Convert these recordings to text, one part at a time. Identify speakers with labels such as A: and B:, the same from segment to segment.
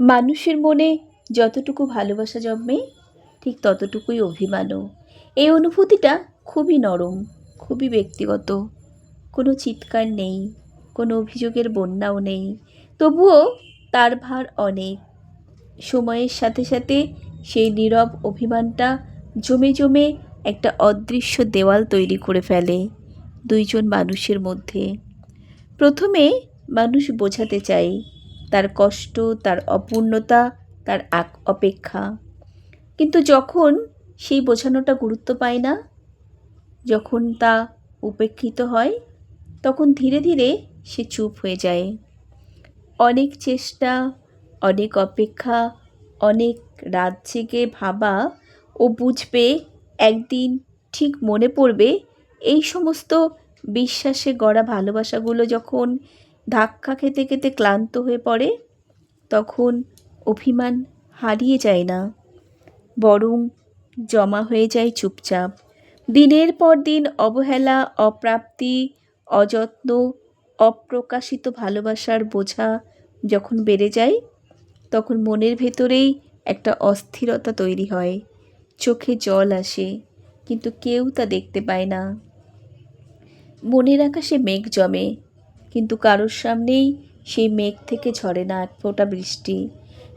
A: মানুষের মনে যতটুকু ভালোবাসা জন্মে, ঠিক ততটুকুই অভিমানও। এই অনুভূতিটা খুবই নরম, খুবই ব্যক্তিগত। কোনো চিৎকার নেই, কোনো অভিযোগের বন্যাও নেই। তবুও তার ভার অনেক। সময়ের সাথে সাথে সেই নীরব অভিমানটা জমে জমে একটা অদৃশ্য দেওয়াল তৈরি করে ফেলে দুইজন মানুষের মধ্যে। প্রথমে মানুষ বোঝাতে চায় তার কষ্ট, তার অপূর্ণতা, তার আক অপেক্ষা। কিন্তু যখন সেই বোঝানোটা গুরুত্ব পায় না, যখন তা উপেক্ষিত হয়, তখন ধীরে ধীরে সে চুপ হয়ে যায়। অনেক চেষ্টা, অনেক অপেক্ষা, অনেক রাত জেগে ভাবা ও বুঝবে একদিন ঠিক মনে পড়বে এই সমস্ত বিশ্বাসে গড়া ভালোবাসাগুলো যখন ধাক্কা খেতে খেতে ক্লান্ত হয়ে পড়ে, তখন অভিমান হারিয়ে যায় না, বরং জমা হয়ে যায় চুপচাপ। দিনের পর দিন অবহেলা, অপ্রাপ্তি, অযত্ন, অপ্রকাশিত ভালোবাসার বোঝা যখন বেড়ে যায়, তখন মনের ভেতরেই একটা অস্থিরতা তৈরি হয়। চোখে জল আসে, কিন্তু কেউ তা দেখতে পায় না। মনের আকাশে মেঘ জমে কিন্তু কারোর সামনেই সেই মেঘ থেকে ঝরে না এক ফোঁটা বৃষ্টি।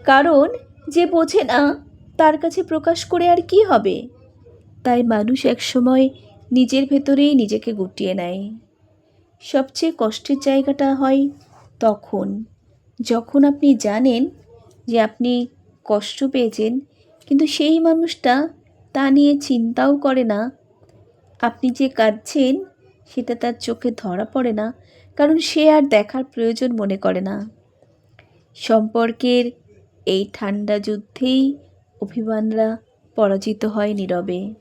A: কারণ যে বোঝে না, তার কাছে প্রকাশ করে আর কি হবে? তাই মানুষ একসময় নিজের ভেতরেই নিজেকে গুটিয়ে নেয়। সবচেয়ে কষ্টের জায়গাটা হয় তখন। যখন আপনি জানেন যে আপনি কষ্ট পেয়েছেন, কিন্তু সেই মানুষটা তা নিয়ে চিন্তাও করে না। আপনি যে কাঁদছেন, সেটা তার চোখে ধরা পড়ে না। কারণ সে আর দেখার প্রয়োজন মনে করে না। সম্পর্কের এই ঠান্ডা যুদ্ধেই অভিমানরা পরাজিত হয় নীরবে।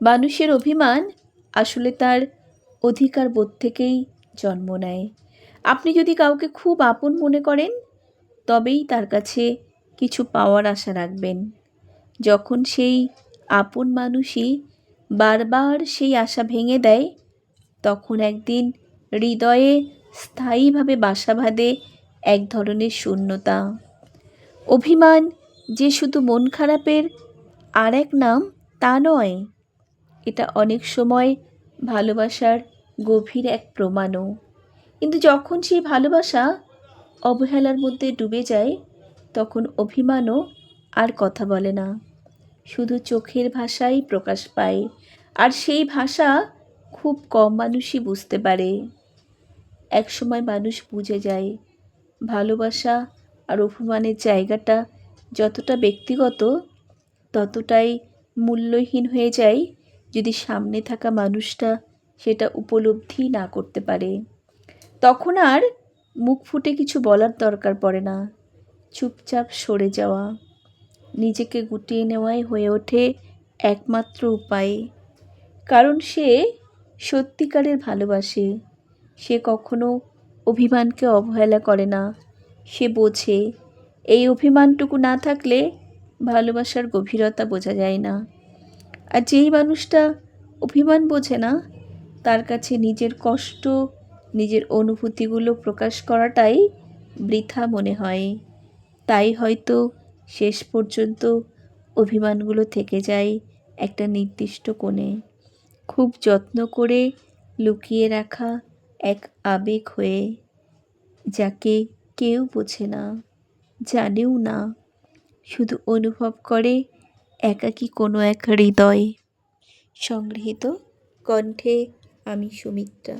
A: মানুষের অভিমান আসলে তার অধিকার বোধ থেকেই জন্ম নেয়। আপনি যদি কাউকে খুব আপন মনে করেন, তবেই তার কাছে কিছু পাওয়ার আশা রাখবেন। যখন সেই আপন মানুষই বারবার সেই আশা ভেঙে দেয়, তখন একদিন হৃদয়ে স্থায়ীভাবে বাসা বাঁধে এক ধরনের শূন্যতা। অভিমান যে শুধু মন খারাপের আর এক নাম তা নয়, এটা অনেক সময় ভালোবাসার গভীর এক প্রমাণও। কিন্তু যখন সেই ভালোবাসা অবহেলার মধ্যে ডুবে যায়, তখন অভিমানও আর কথা বলে না। শুধু চোখের ভাষাই প্রকাশ পায়, আর সেই ভাষা খুব কম মানুষই বুঝতে পারে। একসময় মানুষ বুঝে যায়। ভালোবাসা আর অভিমানের জায়গাটা যতটা ব্যক্তিগত, ততটাই মূল্যহীন হয়ে যায় যদি সামনে থাকা মানুষটা সেটা উপলব্ধি না করতে পারে। তখন আর মুখ ফুটে কিছু বলার দরকার পড়ে না। চুপচাপ সরে যাওয়া, নিজেকে গুটিয়ে নেওয়াই হয়ে ওঠে একমাত্র উপায়। কারণ সে সত্যিকারের ভালোবাসে। সে কখনো অভিমানকে অবহেলা করে না। সে বোঝে, এই অভিমানটুকু না থাকলে ভালোবাসার গভীরতা বোঝা যায় না। আর যেই মানুষটা অভিমান বোঝে না, তার কাছে নিজের কষ্ট, নিজের অনুভূতিগুলো প্রকাশ করাটাই বৃথা মনে হয়। তাই হয়তো শেষ পর্যন্ত অভিমানগুলো থেকে যায় একটা নির্দিষ্ট কোণে। খুব যত্ন করে লুকিয়ে রাখা এক আবেগ হয়ে, যাকে কেউ বোঝে না, জানেও না। শুধু অনুভব করে একাকী কোনো এক হৃদয়। সংগৃহীত কণ্ঠে আমি সুমিত্রা।